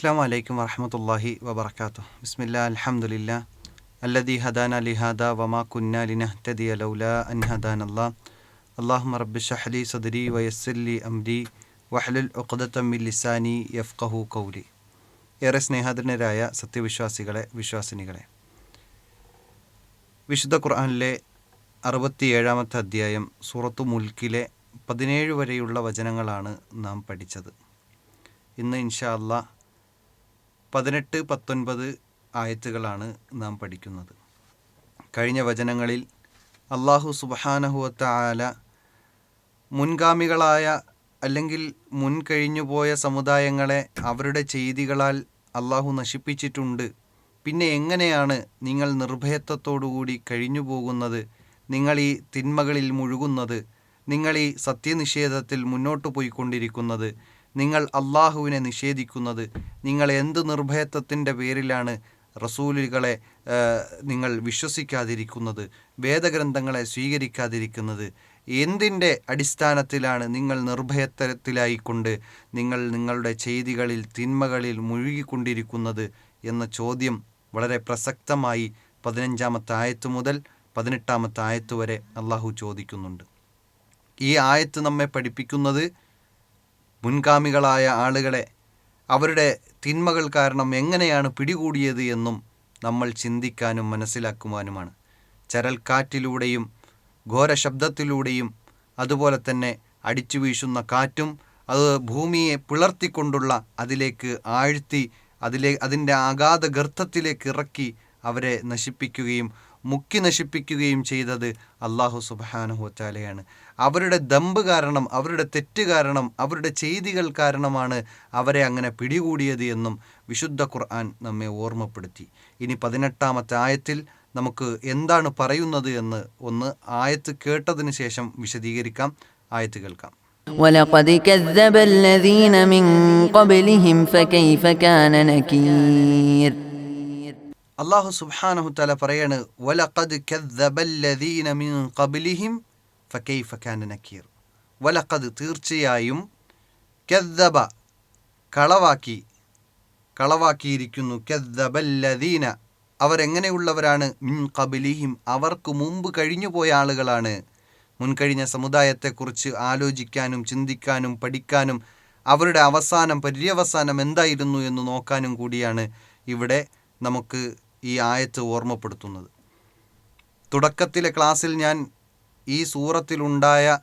അസ്സാം വലൈക്കും വറഹമത്തല്ലാഹി വബർക്കാത്തു ബിസ്മില്ല അലഹമുല്ല അല്ലദി ഹദാന ലിഹാദ വമാ കുന്ന ലിനഹ്തദി അലൗല അൻ ഹദാൻ അല്ലാ. അള്ളാഹു റബ്ബി ഷഹ്ലി സദരി വയസ്സലി അംരി വഹലുൽ ഉഖദത്തമ്മിൽ ലിസാനി യഫ്കഹു കൗലി ഏറെ സ്നേഹധനരായ സത്യവിശ്വാസികളെ വിശ്വാസിനികളെ. വിശുദ്ധ ഖുർആനിലെ അറുപത്തിയേഴാമത്തെ അധ്യായം സൂറത്തു മുൽക്കിലെ പതിനേഴ് വരെയുള്ള വചനങ്ങളാണ് നാം പഠിച്ചത്. ഇന്ന് ഇൻഷാ അല്ലാ പതിനെട്ട് പത്തൊൻപത് ആയത്തുകളാണ് നാം പഠിക്കുന്നത്. കഴിഞ്ഞ വചനങ്ങളിൽ അള്ളാഹു സുബഹാനഹുവത്ത ആല മുൻഗാമികളായ അല്ലെങ്കിൽ മുൻകഴിഞ്ഞുപോയ സമുദായങ്ങളെ അവരുടെ ചെയ്തികളാൽ അള്ളാഹു നശിപ്പിച്ചിട്ടുണ്ട്. പിന്നെ എങ്ങനെയാണ് നിങ്ങൾ നിർഭയത്വത്തോടുകൂടി കഴിഞ്ഞു പോകുന്നത് നിങ്ങൾ ഈ തിന്മകളിൽ മുഴുകുന്നത്? നിങ്ങൾ ഈ സത്യനിഷേധത്തിൽ മുന്നോട്ട് പോയിക്കൊണ്ടിരിക്കുന്നത്? നിങ്ങൾ അള്ളാഹുവിനെ നിഷേധിക്കുന്നത് നിങ്ങൾ എന്ത് നിർഭയത്വത്തിന്റെ പേരിലാണ് റസൂലുകളെ നിങ്ങൾ വിശ്വസിക്കാതിരിക്കുന്നത് വേദഗ്രന്ഥങ്ങളെ സ്വീകരിക്കാതിരിക്കുന്നത്? എന്തിന്റെ അടിസ്ഥാനത്തിലാണ് നിങ്ങൾ നിർഭയത്വത്തിലായിക്കൊണ്ട് നിങ്ങൾ നിങ്ങളുടെ ചെയ്തികളിൽ തിന്മകളിൽ മുഴുകിക്കൊണ്ടിരിക്കുന്നത് എന്ന ചോദ്യം വളരെ പ്രസക്തമായി പതിനഞ്ചാമത്തെ ആയത്ത് മുതൽ പതിനെട്ടാമത്തെ ആയത്ത് വരെ അള്ളാഹു ചോദിക്കുന്നുണ്ട്. ഈ ആയത്ത് നമ്മെ പഠിപ്പിക്കുന്നത് മുൻഗാമികളായ ആളുകളെ അവരുടെ തിന്മകൾ കാരണം എങ്ങനെയാണ് പിടികൂടിയത് എന്നും നമ്മൾ ചിന്തിക്കാനും മനസ്സിലാക്കുവാനുമാണ്. ചരൽക്കാറ്റിലൂടെയും ഘോരശബ്ദത്തിലൂടെയും അതുപോലെ തന്നെ അടിച്ചു വീശുന്ന കാറ്റും അത് ഭൂമിയെ പിളർത്തിക്കൊണ്ടുള്ള അതിലേക്ക് ആഴ്ത്തി അതിലെ അതിന്റെ അഗാധ ഗർത്തത്തിലേക്ക് ഇറക്കി അവരെ നശിപ്പിക്കുകയും മുക്കി നശിപ്പിക്കുകയും ചെയ്തത് അള്ളാഹു സുബാനുഹുത്താലയാണ് അവരുടെ ദമ്പ് കാരണം അവരുടെ തെറ്റ് കാരണം അവരുടെ ചെയ്തികൾ കാരണമാണ് അവരെ അങ്ങനെ പിടികൂടിയത് എന്നും വിശുദ്ധ ഖുർആൻ നമ്മെ ഓർമ്മപ്പെടുത്തി ഇനി പതിനെട്ടാമത്തെ ആയത്തിൽ നമുക്ക് എന്താണ് പറയുന്നത് എന്ന് ഒന്ന് ആയത്ത് കേട്ടതിന് ശേഷം വിശദീകരിക്കാം ആയത്ത് കേൾക്കാം ولقد كذب الذين من قبلهم فكيف كان نكير അള്ളാഹു സുബ്ഹാനഹു തല പറയാണ് വലഖദ് കദ്ദബല്ലദീന മിൻ ഖബ്ലിഹിം ഫകൈഫ കാന നക്കീർ. വലഖദ് തീർച്ചയായും കദ്ദബ കളവാക്കി കളവാക്കിയിരിക്കുന്നു. കദ്ദബല്ലദീന അവരെങ്ങനെയുള്ളവരാണ്? മിൻ കബിലിഹിം അവർക്ക് മുമ്പ് കഴിഞ്ഞുപോയ ആളുകളാണ്. മുൻകഴിഞ്ഞ സമുദായത്തെക്കുറിച്ച് ആലോചിക്കാനും ചിന്തിക്കാനും പഠിക്കാനും അവരുടെ അവസാനം പര്യവസാനം എന്തായിരുന്നു എന്ന് നോക്കാനും കൂടിയാണ് ഇവിടെ നമുക്ക് ഈ ആയത്ത് ഓർമ്മപ്പെടുത്തുന്നത്. തുടക്കത്തിലെ ക്ലാസ്സിൽ ഞാൻ ഈ സൂറത്തിലുണ്ടായ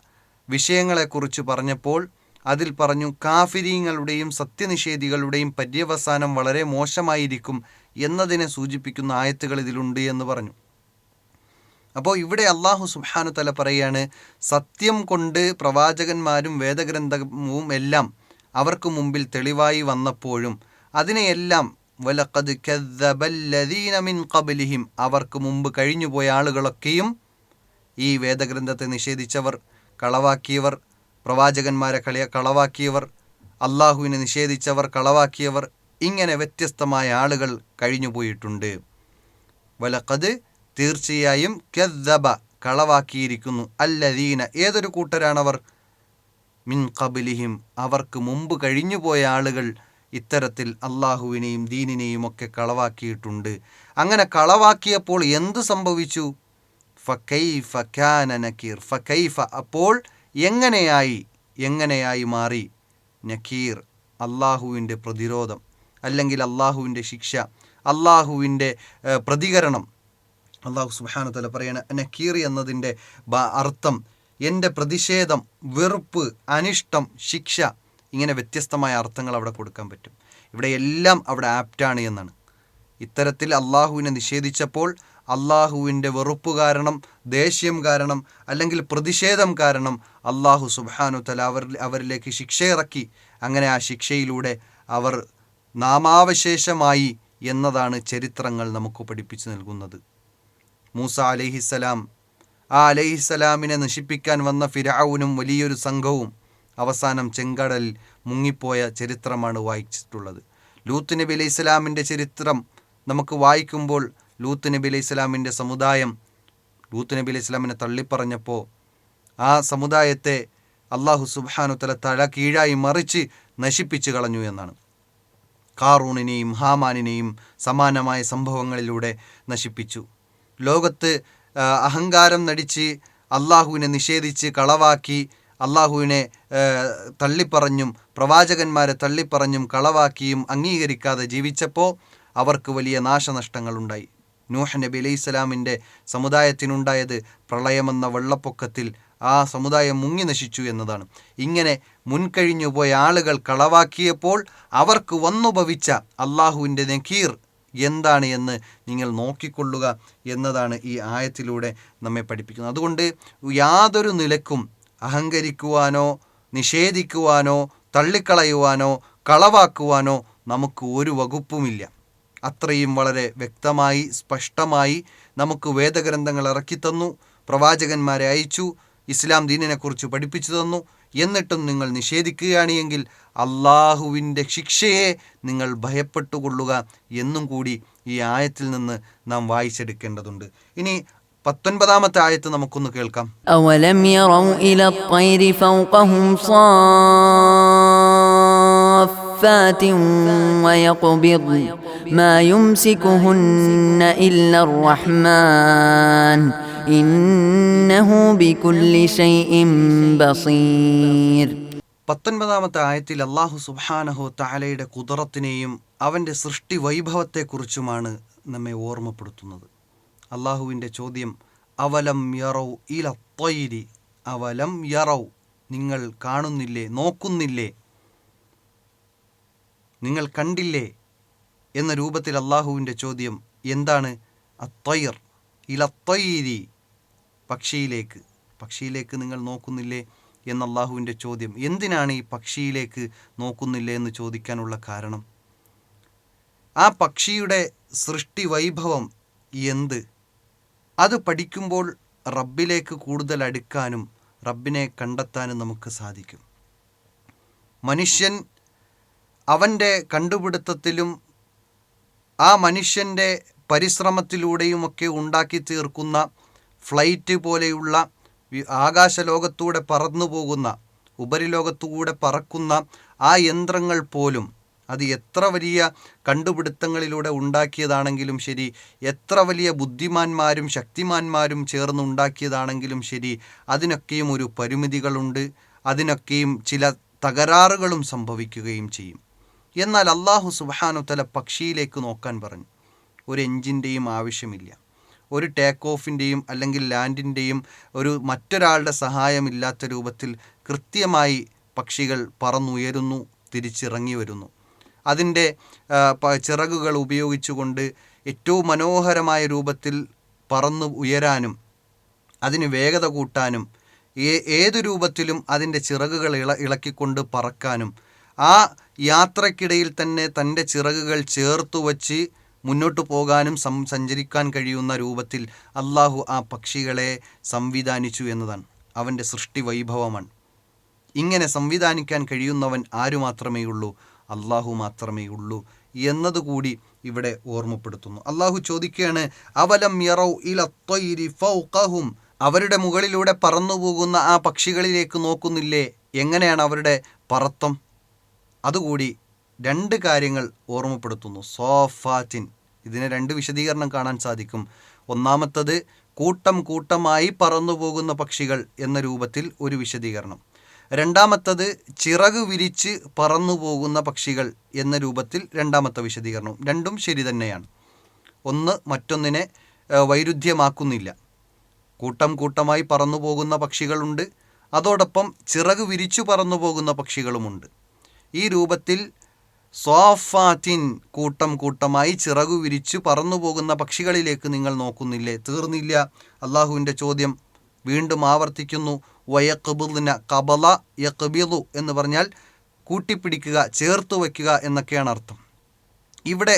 വിഷയങ്ങളെക്കുറിച്ച് പറഞ്ഞപ്പോൾ അതിൽ പറഞ്ഞു കാഫിരീങ്ങളുടെയും സത്യനിഷേധികളുടെയും പര്യവസാനം വളരെ മോശമായിരിക്കും എന്നതിനെ സൂചിപ്പിക്കുന്ന ആയത്തുകൾ ഇതിലുണ്ട് എന്ന് പറഞ്ഞു. അപ്പോൾ ഇവിടെ അള്ളാഹു സുബാനു തല പറയാണ് സത്യം കൊണ്ട് പ്രവാചകന്മാരും വേദഗ്രന്ഥവും എല്ലാം അവർക്ക് മുമ്പിൽ തെളിവായി വന്നപ്പോഴും അതിനെയെല്ലാം വലഖദ് കദ്ദബല്ലദീന മിൻ കബലിഹിം അവർക്ക് മുമ്പ് കഴിഞ്ഞുപോയ ആളുകളൊക്കെയും ഈ വേദഗ്രന്ഥത്തെ നിഷേധിച്ചവർ കളവാക്കിയവർ പ്രവാചകന്മാരെ കളിയ കളവാക്കിയവർ അള്ളാഹുവിനെ നിഷേധിച്ചവർ കളവാക്കിയവർ ഇങ്ങനെ വ്യത്യസ്തമായ ആളുകൾ കഴിഞ്ഞുപോയിട്ടുണ്ട്. വലക്കത് തീർച്ചയായും കദ്ദബ കളവാക്കിയിരിക്കുന്നു. അല്ലദീന ഏതൊരു കൂട്ടരാണവർ? മിൻ കബിലിഹിം അവർക്ക് മുമ്പ് കഴിഞ്ഞുപോയ ആളുകൾ ഇത്തരത്തിൽ അള്ളാഹുവിനെയും ദീനിനെയും ഒക്കെ കളവാക്കിയിട്ടുണ്ട്. അങ്ങനെ കളവാക്കിയപ്പോൾ എന്തു സംഭവിച്ചു? ഫക്കൈഫ ഖ്യാന നക്കീർ. അപ്പോൾ എങ്ങനെയായി? എങ്ങനെയായി മാറി? നക്കീർ അള്ളാഹുവിന്റെ പ്രതിരോധം. അല്ലെങ്കിൽ അള്ളാഹുവിന്റെ ശിക്ഷ അള്ളാഹുവിന്റെ പ്രതികരണം. അള്ളാഹു സുബാനത്തല തല പറയണ നക്കീർ എന്നതിന്റെ അർത്ഥം എന്റെ പ്രതിഷേധം വെറുപ്പ് അനിഷ്ടം ശിക്ഷ. ഇങ്ങനെ വ്യത്യസ്തമായ അർത്ഥങ്ങൾ അവിടെ കൊടുക്കാൻ പറ്റും. ഇവിടെ എല്ലാം അവിടെ ആപ്റ്റാണ് എന്നാണ്. ഇത്തരത്തിൽ അള്ളാഹുവിനെ നിഷേധിച്ചപ്പോൾ അള്ളാഹുവിന്റെ വെറുപ്പ് കാരണം ദേഷ്യം കാരണം അല്ലെങ്കിൽ പ്രതിഷേധം കാരണം അള്ളാഹു സുബാനു തല അവർ അവരിലേക്ക് ശിക്ഷ ഇറക്കി. അങ്ങനെ ആ ശിക്ഷയിലൂടെ അവർ നാമാവശേഷമായി എന്നതാണ് ചരിത്രങ്ങൾ നമുക്ക് പഠിപ്പിച്ചു നൽകുന്നത്. മൂസ അലഹിസലാം ആ അലഹിസലാമിനെ നശിപ്പിക്കാൻ വന്ന ഫിരാവുനും വലിയൊരു സംഘവും അവസാനം ചെങ്കടലിൽ മുങ്ങിപ്പോയ ചരിത്രമാണ് വായിച്ചിട്ടുള്ളത്. ലൂത്ത് നബി അലൈഹി ഇസ്ലാമിന്റെ ചരിത്രം നമുക്ക് വായിക്കുമ്പോൾ ലൂത്ത് നബി അലൈഹി ഇസ്ലാമിന്റെ സമുദായം ലൂത്ത് നബി അലൈഹി ഇസ്ലാമിനെ തള്ളിപ്പറഞ്ഞപ്പോൾ ആ സമുദായത്തെ അള്ളാഹു സുബാനു തല കീഴായി മറിച്ച് നശിപ്പിച്ചു കളഞ്ഞു എന്നാണ്. കാറൂണിനെയും ഹാമാനിനെയും സമാനമായ സംഭവങ്ങളിലൂടെ നശിപ്പിച്ചു. ലോകത്ത് അഹങ്കാരം നടിച്ച് അള്ളാഹുവിനെ നിഷേധിച്ച് കളവാക്കി അള്ളാഹുവിനെ തള്ളിപ്പറഞ്ഞും പ്രവാചകന്മാരെ തള്ളിപ്പറഞ്ഞും കളവാക്കിയും അംഗീകരിക്കാതെ ജീവിച്ചപ്പോൾ അവർക്ക് വലിയ നാശനഷ്ടങ്ങളുണ്ടായി. നൂഹ് നബി അലൈഹി സ്വലാമിന്റെ സമുദായത്തിനുണ്ടായത് പ്രളയമെന്ന വെള്ളപ്പൊക്കത്തിൽ ആ സമുദായം മുങ്ങി നശിച്ചു എന്നതാണ്. ഇങ്ങനെ മുൻകഴിഞ്ഞു പോയ ആളുകൾ കളവാക്കിയപ്പോൾ അവർക്ക് വന്നുഭവിച്ച അള്ളാഹുവിന്റെ നഖീർ എന്താണ് എന്ന് നിങ്ങൾ നോക്കിക്കൊള്ളുക എന്നതാണ് ഈ ആയത്തിലൂടെ നമ്മെ പഠിപ്പിക്കുന്നത്. അതുകൊണ്ട് യാതൊരു നിലക്കും അഹങ്കരിക്കുവാനോ നിഷേധിക്കുവാനോ തള്ളിക്കളയുവാനോ കളവാക്കുവാനോ നമുക്ക് ഒരു വകുപ്പുമില്ല. അത്രയും വളരെ വ്യക്തമായി സ്പഷ്ടമായി നമുക്ക് വേദഗ്രന്ഥങ്ങൾ ഇറക്കിത്തന്നു പ്രവാചകന്മാരെ അയച്ചു ഇസ്ലാം ദീനിനെക്കുറിച്ച് പഠിപ്പിച്ചു തന്നു. എന്നിട്ടും നിങ്ങൾ നിഷേധിക്കുകയാണ് എങ്കിൽ അള്ളാഹുവിന്റെ ശിക്ഷയെ നിങ്ങൾ ഭയപ്പെട്ടുകൊള്ളുക എന്നും കൂടി ഈ ആയത്തിൽ നിന്ന് നാം വായിച്ചെടുക്കേണ്ടതുണ്ട്. ഇനി പത്തൊൻപതാമത്തെ ആയത്ത് നമുക്കൊന്ന് കേൾക്കാം أولم يروا إلى الطير فوقهم صافات ويقبض ما يمسكهن إلا الرحمن إنه بكل شيء بصير പത്തൊൻപതാമത്തെ ആയത്തിൽ അള്ളാഹു സുബ്ഹാനഹു താലയുടെ കുതിറത്തിനെയും അവൻ്റെ സൃഷ്ടി വൈഭവത്തെക്കുറിച്ചുമാണ് നമ്മെ ഓർമ്മപ്പെടുത്തുന്നത് അള്ളാഹുവിന്റെ ചോദ്യം അവലം യറൗ ഇല തൊയിരി അവലം യറൗ? നിങ്ങൾ കാണുന്നില്ലേ? നോക്കുന്നില്ലേ? നിങ്ങൾ കണ്ടില്ലേ? എന്ന രൂപത്തിൽ അള്ളാഹുവിന്റെ ചോദ്യം എന്താണ്? അത്വയർ ഇല ത്വയ്രി? പക്ഷിയിലേക്ക്. പക്ഷിയിലേക്ക് നിങ്ങൾ നോക്കുന്നില്ലേ? എന്ന അള്ളാഹുവിന്റെ ചോദ്യം. എന്തിനാണ് ഈ പക്ഷിയിലേക്ക് നോക്കുന്നില്ലേ എന്ന് ചോദിക്കാനുള്ള കാരണം? ആ പക്ഷിയുടെ സൃഷ്ടി വൈഭവം എന്ത്? അത് പഠിക്കുമ്പോൾ റബ്ബിലേക്ക് കൂടുതൽ അടുക്കാനും റബ്ബിനെ കണ്ടെത്താനും നമുക്ക് സാധിക്കും. മനുഷ്യൻ അവന്റെ കണ്ടുപിടുത്തത്തിലും ആ മനുഷ്യന്റെ പരിശ്രമത്തിലൂടെയുമൊക്കെ ഉണ്ടാക്കി തീർക്കുന്ന ഫ്ലൈറ്റ് പോലെയുള്ള ആകാശലോകത്തൂടെ പറന്നു പോകുന്ന ഉപരിലോകത്തൂടെ പറക്കുന്ന ആ യന്ത്രങ്ങൾ പോലും അത് എത്ര വലിയ കണ്ടുപിടുത്തങ്ങളിലൂടെ ഉണ്ടാക്കിയതാണെങ്കിലും ശരി എത്ര വലിയ ബുദ്ധിമാന്മാരും ശക്തിമാന്മാരും ചേർന്ന് ഉണ്ടാക്കിയതാണെങ്കിലും ശരി അതിനൊക്കെയും ഒരു പരിമിതികളുണ്ട്. അതിനൊക്കെയും ചില തകരാറുകളും സംഭവിക്കുകയും ചെയ്യും. എന്നാൽ അള്ളാഹു സുബാനു തല പക്ഷിയിലേക്ക് നോക്കാൻ പറഞ്ഞു. ഒരു എഞ്ചിന്റെയും ആവശ്യമില്ല. ഒരു ടേക്ക് ഓഫിന്റെയും അല്ലെങ്കിൽ ലാൻഡിന്റെയും ഒരു മറ്റൊരാളുടെ സഹായമില്ലാത്ത രൂപത്തിൽ കൃത്യമായി പക്ഷികൾ പറന്നുയരുന്നു തിരിച്ചിറങ്ങി വരുന്നു. അതിന്റെ ചിറകുകൾ ഉപയോഗിച്ചുകൊണ്ട് ഏറ്റവും മനോഹരമായ രൂപത്തിൽ പറന്ന് ഉയരാനും അതിന് വേഗത കൂട്ടാനും ഏതു രൂപത്തിലും അതിന്റെ ചിറകുകൾ ഇള ഇളക്കിക്കൊണ്ട് പറക്കാനും ആ യാത്രക്കിടയിൽ തന്നെ തന്റെ ചിറകുകൾ ചേർത്തു വച്ച് മുന്നോട്ട് പോകാനും സം സഞ്ചരിക്കാൻ കഴിയുന്ന രൂപത്തിൽ അള്ളാഹു ആ പക്ഷികളെ സംവിധാനിച്ചു എന്നതാണ്. അവന്റെ സൃഷ്ടി വൈഭവമാണ്. ഇങ്ങനെ സംവിധാനിക്കാൻ കഴിയുന്നവൻ ആരു മാത്രമേ ഉള്ളൂ അള്ളാഹു മാത്രമേ ഉള്ളൂ എന്നതുകൂടി ഇവിടെ ഓർമ്മപ്പെടുത്തുന്നു. അള്ളാഹു ചോദിക്കുകയാണ് അവലം യറൗ ഇല ത്വയ്രി ഫൗഖഹും? അവരുടെ മുകളിലൂടെ പറന്നുപോകുന്ന ആ പക്ഷികളിലേക്ക് നോക്കുന്നില്ലേ? എങ്ങനെയാണ് അവരുടെ പറത്തം? അതുകൂടി രണ്ട് കാര്യങ്ങൾ ഓർമ്മപ്പെടുത്തുന്നു. സോഫാറ്റിൻ ഇതിന് രണ്ട് വിശദീകരണം കാണാൻ സാധിക്കും. ഒന്നാമത്തത് കൂട്ടം കൂട്ടമായി പറന്നുപോകുന്ന പക്ഷികൾ എന്ന രൂപത്തിൽ ഒരു വിശദീകരണം. രണ്ടാമത്തത് ചിറക് വിരിച്ച് പറന്നു പോകുന്ന പക്ഷികൾ എന്ന രൂപത്തിൽ രണ്ടാമത്തെ വിശദീകരണം. രണ്ടും ശരി തന്നെയാണ്. ഒന്ന് മറ്റൊന്നിനെ വൈരുദ്ധ്യമാക്കുന്നില്ല. കൂട്ടം കൂട്ടമായി പറന്നു പോകുന്ന പക്ഷികളുണ്ട്. അതോടൊപ്പം ചിറക് വിരിച്ചു പറന്നു പോകുന്ന പക്ഷികളുമുണ്ട്. ഈ രൂപത്തിൽ സ്വാഫാത്തിൻ കൂട്ടം കൂട്ടമായി ചിറകു വിരിച്ചു പറന്നു പോകുന്ന പക്ഷികളിലേക്ക് നിങ്ങൾ നോക്കുന്നില്ലേ? തീർന്നില്ല. അള്ളാഹുവിന്റെ ചോദ്യം വീണ്ടും ആവർത്തിക്കുന്നു. വയക്കബിളിന കബല യക്കബിലു എന്ന് പറഞ്ഞാൽ കൂട്ടിപ്പിടിക്കുക ചേർത്ത് വയ്ക്കുക എന്നൊക്കെയാണ് അർത്ഥം. ഇവിടെ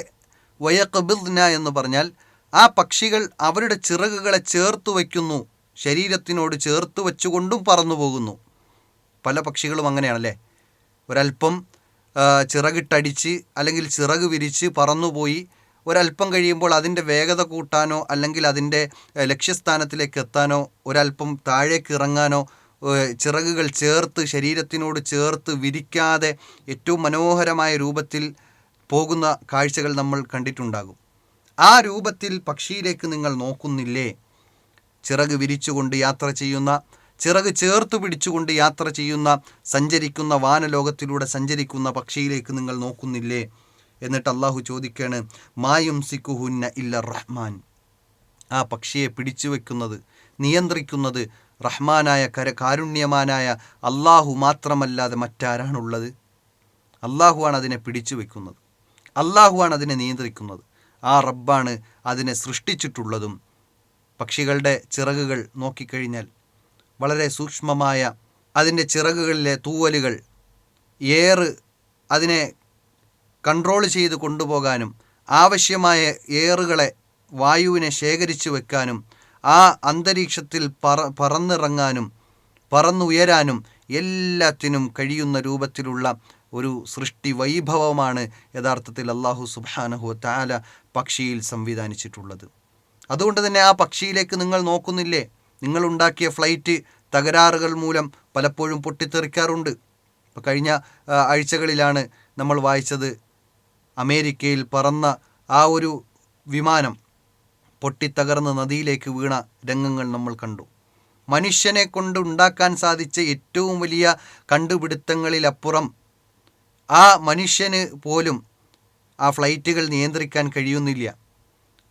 വയക്കബിദ്ന എന്ന് പറഞ്ഞാൽ ആ പക്ഷികൾ അവരുടെ ചിറകുകളെ ചേർത്ത് വയ്ക്കുന്നു ശരീരത്തിനോട് ചേർത്ത് വെച്ചുകൊണ്ടും പറന്നു പോകുന്നു. പല പക്ഷികളും അങ്ങനെയാണല്ലേ? ഒരല്പം ആ, ചിറകിട്ടടിച്ച് അല്ലെങ്കിൽ ചിറക് വിരിച്ച് പറന്നുപോയി ഒരല്പം കഴിയുമ്പോൾ അതിന്റെ വേഗത കൂട്ടാനോ അല്ലെങ്കിൽ അതിന്റെ ലക്ഷ്യസ്ഥാനത്തിലേക്ക് എത്താനോ ഒരല്പം താഴേക്ക് ഇറങ്ങാനോ ചിറകുകൾ ചേർത്ത് ശരീരത്തിനോട് ചേർത്ത് വിരിക്കാതെ ഏറ്റവും മനോഹരമായ രൂപത്തിൽ പോകുന്ന കാഴ്ചകൾ നമ്മൾ കണ്ടിട്ടുണ്ടാകും. ആ രൂപത്തിൽ പക്ഷിയിലേക്ക് നിങ്ങൾ നോക്കുന്നില്ലേ? ചിറക് വിരിച്ചുകൊണ്ട് യാത്ര ചെയ്യുന്ന ചിറക് ചേർത്ത് പിടിച്ചുകൊണ്ട് യാത്ര ചെയ്യുന്ന സഞ്ചരിക്കുന്ന വാനലോകത്തിലൂടെ സഞ്ചരിക്കുന്ന പക്ഷിയിലേക്ക് നിങ്ങൾ നോക്കുന്നില്ലേ? എന്നിട്ട് അള്ളാഹു ചോദിക്കാണ് മായും സിക്കുഹുന്ന ഇല്ല റഹ്മാൻ. ആ പക്ഷിയെ പിടിച്ചു വെക്കുന്നത് നിയന്ത്രിക്കുന്നത് റഹ്മാനായ കര കാരുണ്യമാനായ അള്ളാഹു മാത്രമല്ലാതെ മറ്റാരാണുള്ളത്? അള്ളാഹുവാണ് അതിനെ പിടിച്ചു വയ്ക്കുന്നത് അള്ളാഹുവാണ് അതിനെ നിയന്ത്രിക്കുന്നത്. ആ റബ്ബാണ് അതിനെ സൃഷ്ടിച്ചിട്ടുള്ളതും പക്ഷികളുടെ ചിറകുകൾ നോക്കിക്കഴിഞ്ഞാൽ വളരെ സൂക്ഷ്മമായ അതിന്റെ ചിറകുകളിലെ തൂവലുകൾ ഏറ് അതിനെ കൺട്രോൾ ചെയ്ത് കൊണ്ടുപോകാനും ആവശ്യമായ ഏറുകളെ വായുവിനെ ശേഖരിച്ചു വെക്കാനും ആ അന്തരീക്ഷത്തിൽ പറ പറന്നിറങ്ങാനും പറന്നുയരാനും എല്ലാത്തിനും കഴിയുന്ന രൂപത്തിലുള്ള ഒരു സൃഷ്ടി വൈഭവമാണ് യഥാർത്ഥത്തിൽ അള്ളാഹു സുബാനഹു താല പക്ഷിയിൽ സംവിധാനിച്ചിട്ടുള്ളത്. അതുകൊണ്ട് തന്നെ ആ പക്ഷിയിലേക്ക് നിങ്ങൾ നോക്കുന്നില്ലേ? നിങ്ങളുണ്ടാക്കിയ ഫ്ലൈറ്റ് തകരാറുകൾ മൂലം പലപ്പോഴും പൊട്ടിത്തെറിക്കാറുണ്ട്. ഇപ്പോൾ കഴിഞ്ഞ ആഴ്ചകളിലാണ് നമ്മൾ വായിച്ചത് അമേരിക്കയിൽ പറന്ന ആ ഒരു വിമാനം പൊട്ടിത്തകർന്ന് നദിയിലേക്ക് വീണ രംഗങ്ങൾ നമ്മൾ കണ്ടു. മനുഷ്യനെ കൊണ്ട് ഉണ്ടാക്കാൻ സാധിച്ച ഏറ്റവും വലിയ കണ്ടുപിടുത്തങ്ങളിലപ്പുറം ആ മനുഷ്യന് പോലും ആ ഫ്ലൈറ്റുകൾ നിയന്ത്രിക്കാൻ കഴിയുന്നില്ല.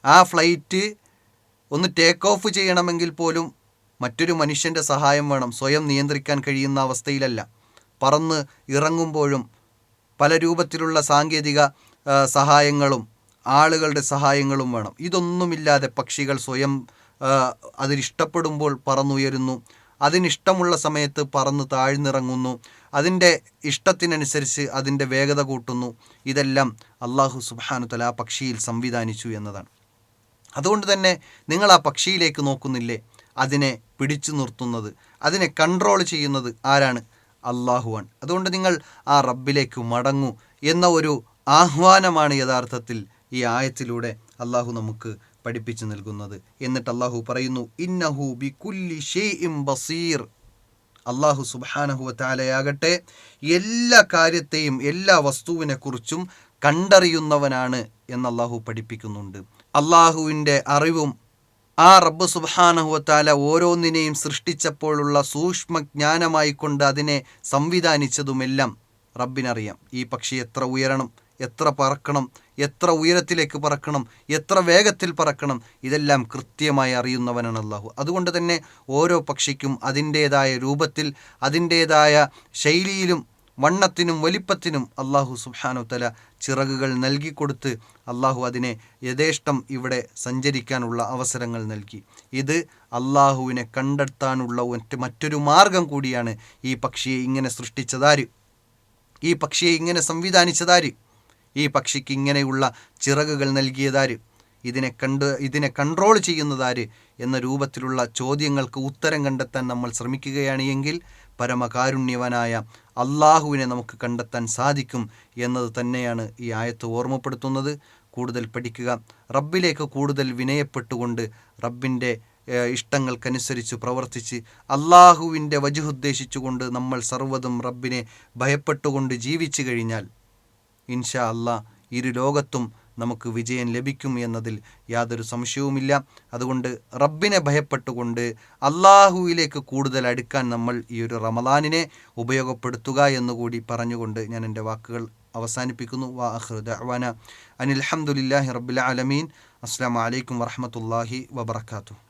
ആ ഫ്ലൈറ്റ് ഒന്ന് ടേക്ക് ഓഫ് ചെയ്യണമെങ്കിൽ പോലും മറ്റൊരു മനുഷ്യന്റെ സഹായം വേണം. സ്വയം നിയന്ത്രിക്കാൻ കഴിയുന്ന അവസ്ഥയിലല്ല. പറന്ന് ഇറങ്ങുമ്പോഴും പല രൂപത്തിലുള്ള സാങ്കേതിക സഹായങ്ങളും ആളുകളുടെ സഹായങ്ങളും വേണം. ഇതൊന്നുമില്ലാതെ പക്ഷികൾ സ്വയം അതിനിഷ്ടപ്പെടുമ്പോൾ പറന്നുയരുന്നു. അതിനിഷ്ടമുള്ള സമയത്ത് പറന്ന് താഴ്ന്നിറങ്ങുന്നു. അതിന്റെ ഇഷ്ടത്തിനനുസരിച്ച് അതിന്റെ വേഗത കൂട്ടുന്നു. ഇതെല്ലാം അള്ളാഹു സുബാനു തല ആ പക്ഷിയിൽ സംവിധാനിച്ചു എന്നതാണ്. അതുകൊണ്ട് തന്നെ നിങ്ങൾ ആ പക്ഷിയിലേക്ക് നോക്കുന്നില്ലേ? അതിനെ പിടിച്ചു നിർത്തുന്നത് അതിനെ കൺട്രോൾ ചെയ്യുന്നത് ആരാണ്? അള്ളാഹുവാണ് അതുകൊണ്ട് നിങ്ങൾ ആ റബ്ബിലേക്ക് മടങ്ങൂ എന്ന ഒരു ആഹ്വാനമാണ് യഥാർത്ഥത്തിൽ ഈ ആയത്തിലൂടെ അള്ളാഹു നമുക്ക് പഠിപ്പിച്ചു നൽകുന്നത്. എന്നിട്ട് അള്ളാഹു പറയുന്നു ഇന്നഹു ബി കുല്ലി ഷെയ്ഇം ബസീർ. അള്ളാഹു സുബാനഹുവ താലയാകട്ടെ എല്ലാ കാര്യത്തെയും എല്ലാ വസ്തുവിനെക്കുറിച്ചും കണ്ടറിയുന്നവനാണ് എന്ന് അള്ളാഹു പഠിപ്പിക്കുന്നുണ്ട്. അള്ളാഹുവിന്റെ അറിവും ആ റബ്ബ് സുബാനഹുവത്താല ഓരോന്നിനെയും സൃഷ്ടിച്ചപ്പോഴുള്ള സൂക്ഷ്മജ്ഞാനമായി കൊണ്ട് അതിനെ സംവിധാനിച്ചതുമെല്ലാം റബ്ബിനറിയാം. ഈ പക്ഷി എത്ര ഉയരണം എത്ര പറക്കണം എത്ര ഉയരത്തിലേക്ക് പറക്കണം എത്ര വേഗത്തിൽ പറക്കണം ഇതെല്ലാം കൃത്യമായി അറിയുന്നവനാണ് അള്ളാഹു അതുകൊണ്ട് തന്നെ ഓരോ പക്ഷിക്കും അതിന്റേതായ രൂപത്തിൽ അതിന്റേതായ ശൈലിയിലും വണ്ണത്തിനും വലിപ്പത്തിനും അള്ളാഹു സുഹാനു തല ചിറകുകൾ നൽകിക്കൊടുത്ത് അള്ളാഹു അതിനെ യഥേഷ്ടം ഇവിടെ സഞ്ചരിക്കാനുള്ള അവസരങ്ങൾ നൽകി. ഇത് അള്ളാഹുവിനെ കണ്ടെത്താനുള്ള മറ്റൊരു മാർഗം കൂടിയാണ് ഈ പക്ഷിയെ ഇങ്ങനെ സൃഷ്ടിച്ചതാര്? ഈ പക്ഷിയെ ഇങ്ങനെ സംവിധാനിച്ചതാര്? ഈ പക്ഷിക്ക് ഇങ്ങനെയുള്ള ചിറകുകൾ നൽകിയതാര്? ഇതിനെ കണ്ട് ഇതിനെ കൺട്രോൾ ചെയ്യുന്നതാര്? എന്ന രൂപത്തിലുള്ള ചോദ്യങ്ങൾക്ക് ഉത്തരം കണ്ടെത്താൻ നമ്മൾ ശ്രമിക്കുകയാണ് എങ്കിൽ പരമകാരുണ്യവനായ അള്ളാഹുവിനെ നമുക്ക് കണ്ടെത്താൻ സാധിക്കും എന്നത് തന്നെയാണ് ഈ ആയത്ത് ഓർമ്മപ്പെടുത്തുന്നത്. കൂടുതൽ പഠിക്കുക. റബ്ബിലേക്ക് കൂടുതൽ വിനയപ്പെട്ടുകൊണ്ട് റബ്ബിന്റെ ഇഷ്ടങ്ങൾക്കനുസരിച്ച് പ്രവർത്തിച്ച് അള്ളാഹുവിന്റെ വജുഹുദ്ദേശിച്ചുകൊണ്ട് നമ്മൾ സർവതും റബ്ബിനെ ഭയപ്പെട്ടുകൊണ്ട് ജീവിച്ചു കഴിഞ്ഞാൽ ഇൻഷാ അല്ലാ ഇരു ലോകത്തും നമുക്ക് വിജയം ലഭിക്കും എന്നതിൽ യാതൊരു സംശയവുമില്ല. അതുകൊണ്ട് റബ്ബിനെ ഭയപ്പെട്ടുകൊണ്ട് അള്ളാഹുവിലേക്ക് കൂടുതൽ അടുക്കാൻ നമ്മൾ ഈ ഒരു റമദാനിനെ ഉപയോഗപ്പെടുത്തുക എന്നുകൂടി പറഞ്ഞുകൊണ്ട് ഞാൻ എന്റെ വാക്കുകൾ അവസാനിപ്പിക്കുന്നു. വാ അനിൽഹമുല്ലാഹി റബ്ബിൽ ആലമീൻ. അസ്സാം വലൈക്കും വറഹമത്തല്ലാഹി വബർക്കാത്തു